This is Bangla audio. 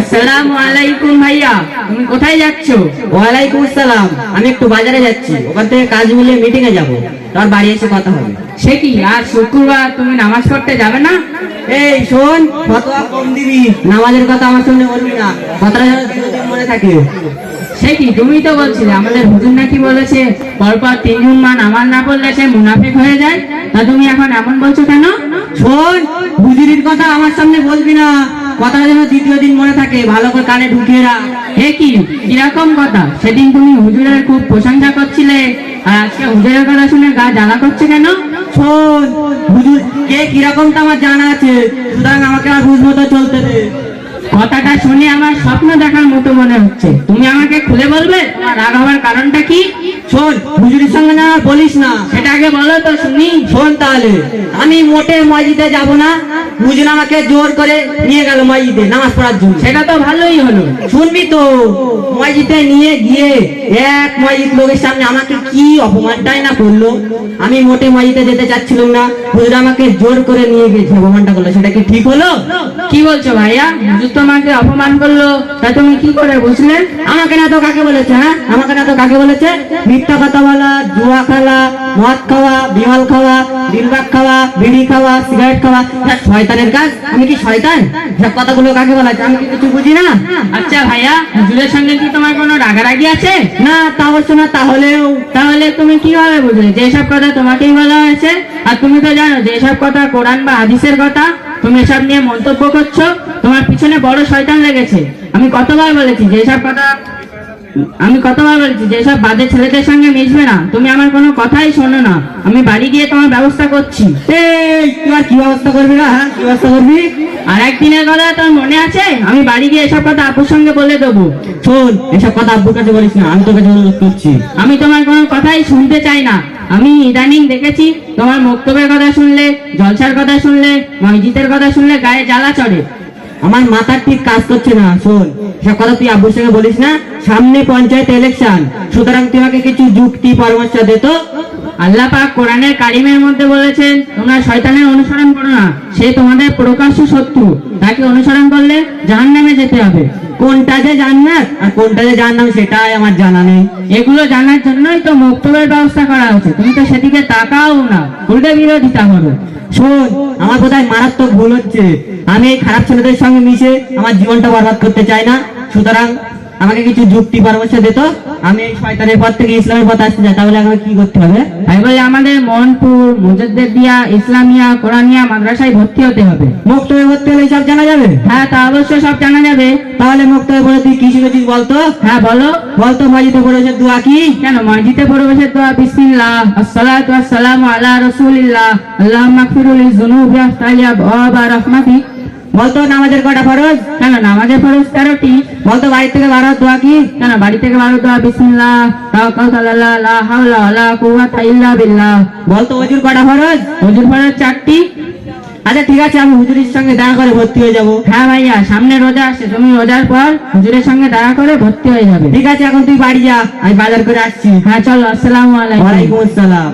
আসসালামু আলাইকুম ভাইয়া তুমি কোথায় যাচ্ছ? ওয়ালাইকুম আসসালাম আমি একটু বাজারে যাচ্ছি ওখান থেকে কাজ মিলিয়ে মিটিং এ যাব তার বাড়ি এসে কথা হবে। সে কি আর শুক্রবার তুমি নামাজ পড়তে যাবে না? এই শোন ফতোয়া কম দিবি। নামাজের কথা আমার সামনে বলবি না কথাটা যেন মনে থাকে। সে কি তুমি তো বলছিলে আমাদের হুজুর নাকি বলেছে পরপর তিনজন মান আমার না পড়লে সে মুনাফিক হয়ে যায়। তা তুমি এখন এমন বলছো কেন? শোন হুজুরির কথা আমার সামনে বলবি না কথাটা যেন দ্বিতীয় দিন মনে থাকে, ভালো করে কানে ঢুকিয়ে রাখ। হে কীরকম কথা? সেদিন তুমি হুজুরের খুব প্রশংসা করছিলে, আর আজকে হুজুরের কথা শুনে গা জ্বালা করছে কেন? শোন, হুজুর, কে কীরকম তো আমার জানা আছে? সুতরাং আমাকে আর বুঝ মতো চলতে দে। কথাটা শুনে আমার স্বপ্ন দেখার মতো মনে হচ্ছে। তুমি আমাকে খুলে বলবে? তোমার রাগ হওয়ার কারণটা কি? শোন, হুজুরির সঙ্গে না বলিস না। সেটা আগে বলো তো শুনি। শোন তাহলে, আমি মোটে মসজিদে যাব না? হুজুর আমাকে জোর করে নিয়ে গেল মসজিদে নামাজ পড়ার জন্য। সেটা তো ভালোই হলো। শুনবি তো মসজিদে নিয়ে গিয়ে এক মসজিদ লোকের সামনে আমাকে কি অপমানটাই না করল? আমি মোটে মসজিদে যেতে চাচ্ছিলাম না হুজুর আমাকে জোর করে নিয়ে গেছে অপমানটা করল। সেটা কি ঠিক হলো? কি বলছো ভাইয়া? হুজুর তোমাকে অপমান করল। তা তুমি কি করে বুঝলে? আমাকে না তো কাকে বলেছে হ্যাঁ? আমাকে না তো কাকে বলেছে? মিথ্যা কথা বলা জুয়া খেলা মদ খাওয়া, বিমল খাওয়া দিলবাগ খাওয়া, বিড়ি খাওয়া, সিগারেট খাওয়া। শয়তানের কাজ? আমি কি শয়তান? সব কথাগুলো কাকে বলেছে আমি কিছু বুঝি না? আচ্ছা ভাইয়া, হুজুরের সঙ্গে কি তোমার কোনো রাগারাগি আছে? না, তা অবশ্য না, তাহলেও। তাহলে তুমি কীভাবে বুঝলে যে সব কথা তোমাকেই বলা হয়েছে? আর তুমি তো জানো যে সব কথা কোরআন বা হাদিসের কথা। তুমি এসব নিয়ে মন্তব্য করছ। তোমার পিছনে বড় শয়তান লেগেছে। আমি কতবার বলেছি যে সব কথা আমি কতবার বলেছি যে সব বাজে ছেলেদের সঙ্গে মিশবে না তুমি আমার কোনো কথাই শোনো না। আমি বাড়ি গিয়ে তোমার ব্যবস্থা করছি। এই কি ব্যবস্থা করবি না হ্যাঁ? কি ব্যবস্থা করবি? আর একদিনের কথা তোর মনে আছে? আমি বাড়ি গিয়ে এসব কথা আপুর সঙ্গে বলে দেবো। শোন এসব কথা আব্বুর কাছে বলিস না আমি তোর কাছে অনুরোধ করছি। আমি তোমার কোনো কথাই শুনতে চাই না। আমি ইদানিং দেখেছি তোমার বক্তব্যের কথা শুনলে জলসার কথা শুনলে মসজিদের কথা শুনলে গায়ে জ্বালা চড়ে। আমার মাথার ঠিক কাজ করছে না, শোন। কথা তুই আব্বুর সঙ্গে বলিস না, সামনে পঞ্চায়েত ইলেকশন সুতরাং তুই আমাকে কিছু যুক্তি, পরামর্শ দে তো। আল্লাহ পাক কোরআনের কারিমের মধ্যে বলেছেন, তোমরা শয়তানের অনুসরণ করো না, সে তোমাদের প্রকাশ্য শত্রু। তাকে অনুসরণ করলে জাহান্নামে যেতে হবে। কোনটা যে জান্নাত আর কোনটা যে জান্নাম সেটাই আমার জানা নেই। এগুলো জানার জন্যই তো বক্তব্যের ব্যবস্থা করা হচ্ছে তুমি তো সেদিকে তাকাও না। উল্টে বিরোধিতা করো। শোন, আমার কোথায় মারাত্মক ভুল হচ্ছে। আমি এই খারাপ ছেলেদের সঙ্গে মিশে আমার জীবনটা বরবাদ করতে চাই না। সুতরাং আমাকে কিছু যুক্তি পরামর্শ দে তো। আমি এই শয়তানের পথ থেকে ইসলামের পথ আসতে চাই তাহলে আমাকে কি করতে হবে? তাই বলে আমাদের মনপুর মোহনপুর মুজদ্দেদিয়া ইসলামিয়া কোরআনিয়া মাদ্রাসায় ভর্তি হতে হবে। মুক্তবে ভর্তি হলে সব জানা যাবে? হ্যাঁ তা অবশ্যই সব জানা যাবে। তাহলে মুক্তবে পড়ে তুই কি শিখেছিস বলতো? হ্যাঁ বলো। বলতো মসজিদে পড়েছে দোয়া কি? কেন মসজিদে পরিবেশের দোয়া? বিসমিল্লাহ। আসসালাতু ওয়াসসালামু আলা রাসূলিল্লাহ। আল্লাহুম্মা লিযুনুবি ওয়াহতালিয়া ওয়া রাহমাতিক বলতো নামাজের কটা ফরজ? কেন নামাজের ফরজ তেরোটি। বলতো বাড়ি থেকে বার দোয়া কি? কেন বাড়ি থেকে বারো দোয়া বিসমিল্লাহ। বলতো অজুর কটা ফরজ? হুজুর ফরজ চারটি। আচ্ছা ঠিক আছে আমি হুজুরের সঙ্গে দেখা করে ভর্তি হয়ে যাব। হ্যাঁ ভাইয়া সামনে রোজা আসছে তুমি রোজার পর হুজুরের সঙ্গে দেখা করে ভর্তি হয়ে যাবে। ঠিক আছে এখন তুই বাড়ি যা আমি বাজার করে আসছি। হ্যাঁ চলো আসসালামু আলাইকুম। আসসালাম।